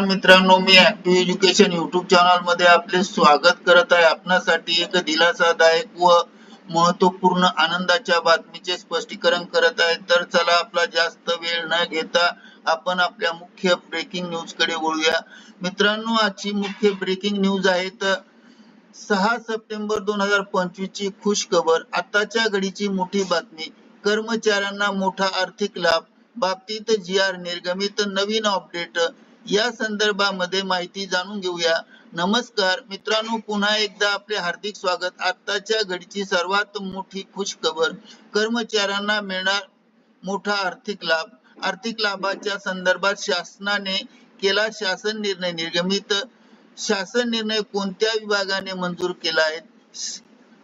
मित्रांनो मी active education YouTube चॅनलमध्ये आपले स्वागत करत आहे. आपणासाठी एक दिलासादायक व महत्त्वपूर्ण आनंदाच्या बातमीचे स्पष्टीकरण करत आहे. तर चला आपला जास्त वेळ न घेता आपण आपल्या मुख्य ब्रेकिंग न्यूजकडे वळूया. मित्रांनो आजची मुख्य ब्रेकिंग न्यूज आहे तर सहा सप्टेंबर दोन हजार पंचवीस ची खुश खबर आताच्या घडीची मोठी बातमी कर्मचाऱ्यांना मोठा आर्थिक लाभ बाबतीत जी आर निर्गमित नवीन अपडेट या संदर्भामध्ये माहिती जाणून घेऊया. नमस्कार मित्रांनो पुन्हा एकदा आपले हार्दिक स्वागत. आताच्या घडीची सर्वात मोठी खुश खबर कर्मचाऱ्यांना मिळणार मोठा आर्थिक लाभ. आर्थिक लाभाच्या संदर्भात शासनाने केला शासन निर्णय निर्गमित. शासन निर्णय कोणत्या विभागाने मंजूर केला आहे?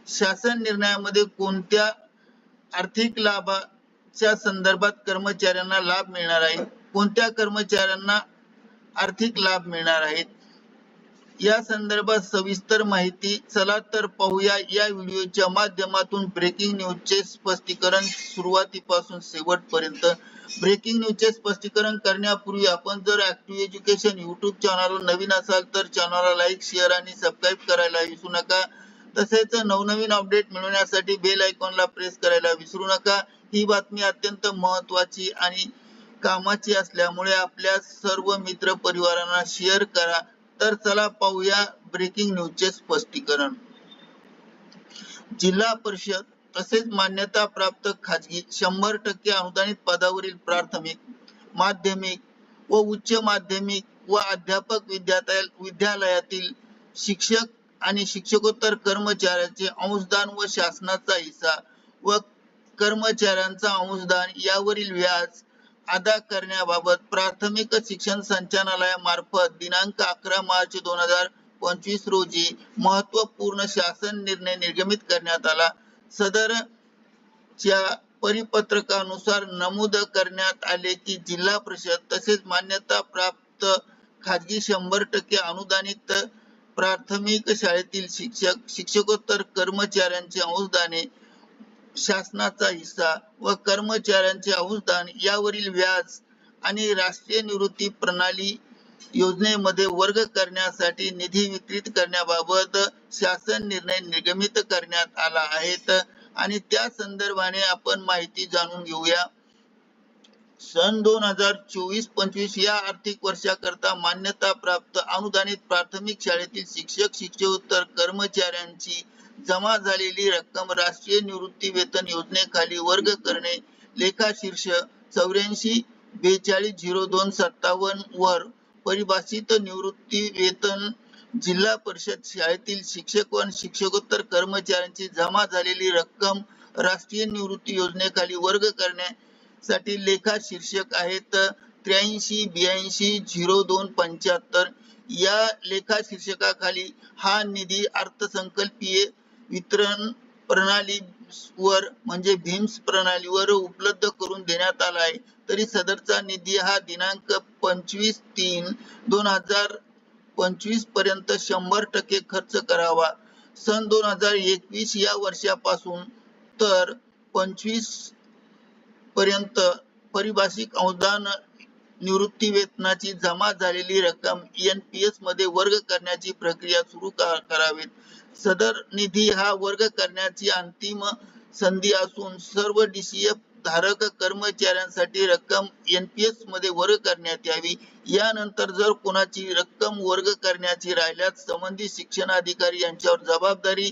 शासन निर्णयामध्ये कोणत्या आर्थिक लाभाच्या संदर्भात कर्मचाऱ्यांना लाभ मिळणार आहे? कोणत्या कर्मचाऱ्यांना आर्थिक लाभ मिळणार आहेत. या संदर्भात सविस्तर माहिती चला तर पाहूया. या व्हिडिओच्या माध्यमातून ब्रेकिंग न्यूजचे स्पष्टीकरण सुरुवातीपासून शेवटपर्यंत. ब्रेकिंग न्यूजचे स्पष्टीकरण करण्यापूर्वी आपण जर ऍक्टिव्ह एज्युकेशन युट्यूब चॅनलवर नवीन असाल तर चॅनलला लाईक शेअर आणि सबस्क्राईब करायला विसरू नका. तसेच नवनवीन अपडेट मिळवण्यासाठी बेल आयकॉनला प्रेस करायला विसरू नका. ही बातमी अत्यंत महत्वाची आणि कामाची असल्यामुळे आपल्या सर्व मित्र परिवारांना शेअर करा. तर चला पाहूया ब्रेकिंग न्यूजचे स्पष्टीकरण. जिल्हा परिषद तसेच मान्यता प्राप्त खाजगी शंभर टक्के अनुदानित पदावरील प्राथमिक माध्यमिक व उच्च माध्यमिक व अध्यापक विद्यालयातील शिक्षक आणि शिक्षकोत्तर कर्मचाऱ्यांचे अंशदान व शासनाचा हिस्सा व कर्मचाऱ्यांचा अंशदान यावरील व्याज अदा करण्याबाबत प्राथमिक शिक्षण संचालनालयामार्फत दिनांक अकरा मार्च दोन हजार पंचवीस रोजी महत्त्वपूर्ण शासन निर्णय निर्गमित करण्यात आला. सदर च्या परिपत्रकानुसार नमूद करण्यात आले की जिल्हा परिषद तसेच मान्यता प्राप्त खाजगी शंभर टक्के अनुदानित प्राथमिक शाळेतील शिक्षक शिक्षकोत्तर कर्मचाऱ्यांचे अंशदाने शासनाचा हिस्सा व कर्मचाऱ्यांचे अंशदान यावरील व्याज आणि राष्ट्रीय निवृत्ती प्रणाली योजनेमध्ये वर्ग करण्यासाठी निधी वितरित करण्याबाबत शासन निर्णय निगमित करण्यात आला आहेत. आणि त्या संदर्भाने आपण माहिती जाणून घेऊया. सन दोन हजार चोवीस पंचवीस या आर्थिक वर्षाकरता मान्यता प्राप्त अनुदानित प्राथमिक शाळेतील शिक्षक शिक्षकोत्तर कर्मचाऱ्यांची जमा झालेली रक्कम राष्ट्रीय निवृत्ती वेतन योजनेखाली वर्ग करणे लेखा शीर्ष चौऱ्याऐंशी बेचाळीस झिरो दोन सत्तावन्न वर परिभाषित निवृत्ती वेतन जिल्हा परिषद शाळेतील शिक्षक व शिक्षकोत्तर कर्मचाऱ्यांची जमा झालेली रक्कम राष्ट्रीय निवृत्ती योजनेखाली वर्ग करण्यासाठी लेखा शीर्षक आहेत त्र्याऐंशी ब्याऐंशी झिरो दोन पंच्याहत्तर. या लेखा शीर्षकाखाली हा निधी अर्थसंकल्पीय वितरण प्रणालीवर म्हणजे भीम्स प्रणालीवर उपलब्ध करून देण्यात आला आहे. तरी सदरचा निधी हा दिनांक पंचवीस तीन दोन हजार पंचवीसपर्यंत शंभर टक्के खर्च करावा. सन दोन हजार एकवीस या वर्षापासून तर पंचवीसपर्यंत परिभाषिक अनुदान निवृत्ती वेतनाची जमा झालेली रक्कम एनपीएसमध्ये वर्ग करण्याची प्रक्रिया सुरू करावीत. सदर निधी हा वर्ग करण्याची अंतिम संधी असून सर्व डीसीएफ धारक कर्मचाऱ्यांसाठी रक्कम एनपीएसमध्ये वर्ग करण्यात यावी. यानंतर जर कोणाची रक्कम वर्ग करण्याची राहिल्यास संबंधित शिक्षण अधिकारी यांच्यावर जबाबदारी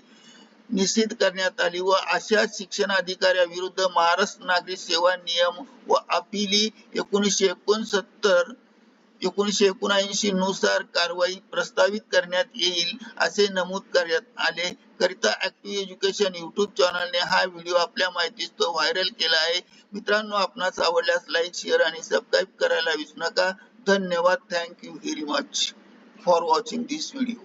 निश्चित करण्यात आली व अशा शिक्षणाधिकाऱ्याविरुद्ध महाराष्ट्र नागरिक सेवा नियम व अपिली एकोणीसशे एकोणसत्तर एकोणीसशे एकोणऐंशी नुसार कारवाई प्रस्तावित करण्यात येईल असे नमूद करण्यात आले. करिता ऍक्टिव्ह एज्युकेशन युट्यूब चॅनलने हा व्हिडिओ आपल्या माहितीस्तव व्हायरल केला आहे. मित्रांनो आपणास आवडल्यास लाईक शेअर आणि सबस्क्राईब करायला विसरू नका. धन्यवाद. Thank you very much for watching this video